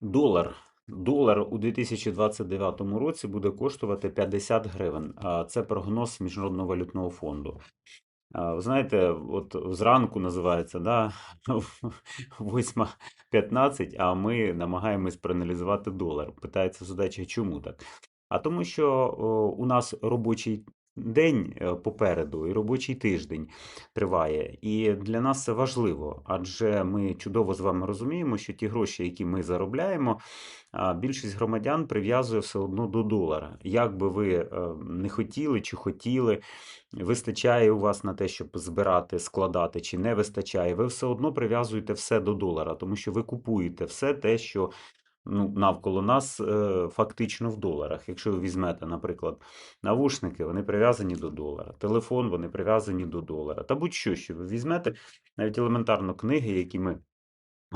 Долар. Долар у 2029 році буде коштувати 50 гривень. Це прогноз Міжнародного валютного фонду. Ви знаєте, от зранку називається, да, 8.15, а ми намагаємось проаналізувати долар. Питається задача, чому так? А тому що у нас робочий день е, попереду і робочий тиждень триває. І для нас це важливо, адже ми чудово з вами розуміємо, що ті гроші, які ми заробляємо, більшість громадян прив'язує все одно до долара. Як би ви е, не хотіли чи хотіли, вистачає у вас на те, щоб збирати, складати, чи не вистачає, ви все одно прив'язуєте все до долара, тому що ви купуєте все те, що ну, навколо нас е, фактично в доларах. Якщо ви візьмете, наприклад, навушники, вони прив'язані до долара, телефон, вони прив'язані до долара. Та будь-що, що ви візьмете, навіть елементарно книги, які ми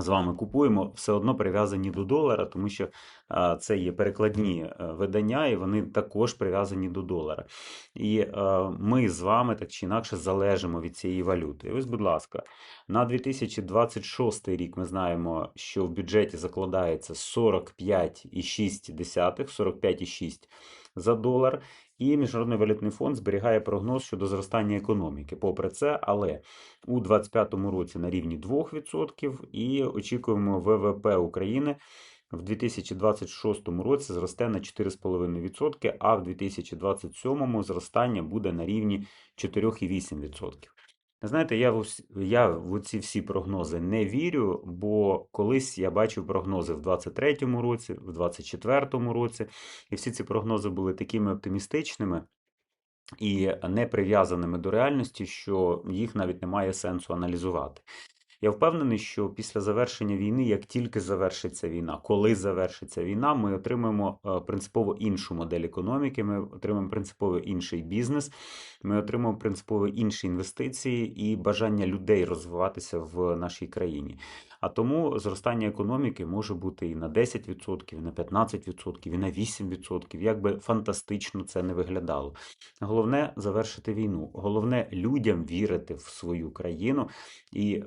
з вами купуємо, все одно прив'язані до долара, тому що це є перекладні е, видання, і вони також прив'язані до долара. І е, ми з вами так чи інакше залежимо від цієї валюти. І ось, будь ласка, на 2026 рік ми знаємо, що в бюджеті закладається 45,6 45,6 за долар. І Міжнародний валютний фонд зберігає прогноз щодо зростання економіки. Попри це, але у 2025 році на рівні 2% і очікуємо ВВП України в 2026 році зросте на 4,5%, а в 2027 зростання буде на рівні 4,8%. Знаєте, я в, я в ці всі прогнози не вірю, бо колись я бачив прогнози в 23-му році, в 24-му році, і всі ці прогнози були такими оптимістичними і не прив'язаними до реальності, що їх навіть немає сенсу аналізувати. Я впевнений, що після завершення війни, як тільки завершиться війна, коли завершиться війна, ми отримаємо е, принципово іншу модель економіки, ми отримаємо принципово інший бізнес, ми отримаємо принципово інші інвестиції і бажання людей розвиватися в нашій країні. А тому зростання економіки може бути і на 10%, і на 15%, і на 8%, як би фантастично це не виглядало. Головне завершити війну. Головне людям вірити в свою країну і е,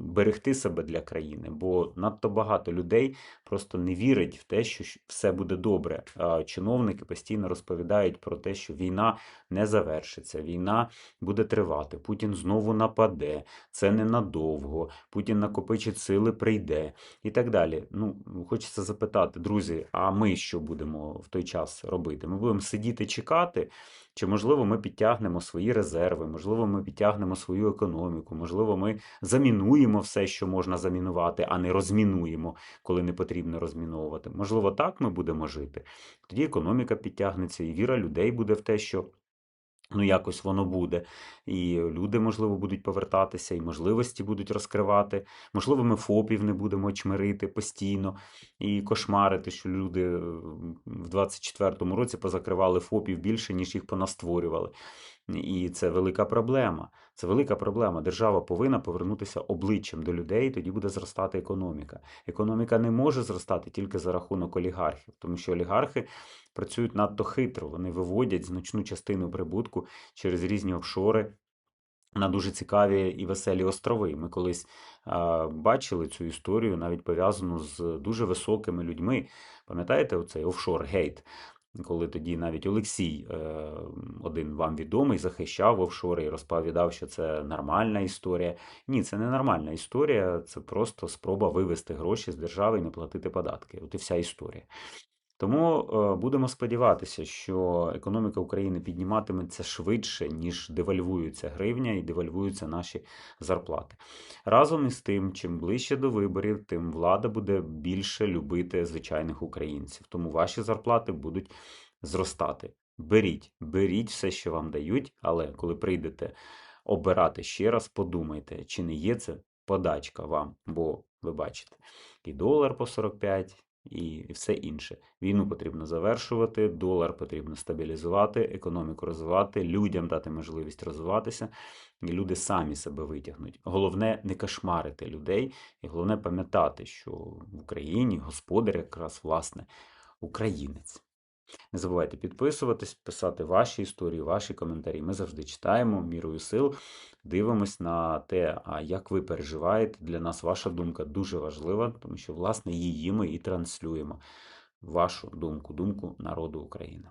берегти себе для країни, бо надто багато людей просто не вірить в те, що все буде добре. Чиновники постійно розповідають про те, що війна не завершиться, війна буде тривати, Путін знову нападе, це ненадовго, Путін накопичить сили, прийде і так далі. Ну, хочеться запитати, друзі, а ми що будемо в той час робити? Ми будемо сидіти чекати. Чи, можливо, ми підтягнемо свої резерви, можливо, ми підтягнемо свою економіку, можливо, ми замінуємо все, що можна замінувати, а не розмінуємо, коли не потрібно розміновувати. Можливо, так ми будемо жити. Тоді економіка підтягнеться, і віра людей буде в те, що Ну, якось воно буде. І люди, можливо, будуть повертатися, і можливості будуть розкривати. Можливо, ми ФОПів не будемо чмирити постійно і кошмарити, що люди е, в 24-му році позакривали ФОПів більше, ніж їх понастворювали. І це велика проблема. Це велика проблема. Держава повинна повернутися обличчям до людей, тоді буде зростати економіка. Економіка не може зростати тільки за рахунок олігархів, тому що олігархи працюють надто хитро. Вони виводять значну частину прибутку через різні офшори. На дуже цікаві і веселі острови. Ми колись а, бачили цю історію, навіть пов'язану з дуже високими людьми. Пам'ятаєте, оцей офшор гейт? Коли тоді навіть Олексій, е, один вам відомий, захищав офшори і розповідав, що це нормальна історія. Ні, це не нормальна історія, це просто спроба вивести гроші з держави і не платити податки. От і вся історія. Тому е, будемо сподіватися, що економіка України підніматиметься швидше, ніж девальвується гривня і девальвуються наші зарплати. Разом із тим, чим ближче до виборів, тим влада буде більше любити звичайних українців. Тому ваші зарплати будуть зростати. Беріть, беріть все, що вам дають, але коли прийдете обирати ще раз, подумайте, чи не є це подачка вам, бо ви бачите, і долар по 45 і все інше. Війну потрібно завершувати, долар потрібно стабілізувати, економіку розвивати, людям дати можливість розвиватися, і люди самі себе витягнуть. Головне не кошмарити людей, і головне пам'ятати, що в Україні господар якраз власне українець. Не забувайте підписуватись, писати ваші історії, ваші коментарі. Ми завжди читаємо мірою сил, дивимось на те, як ви переживаєте. Для нас ваша думка дуже важлива, тому що, власне, її ми і транслюємо. Вашу думку, думку народу України.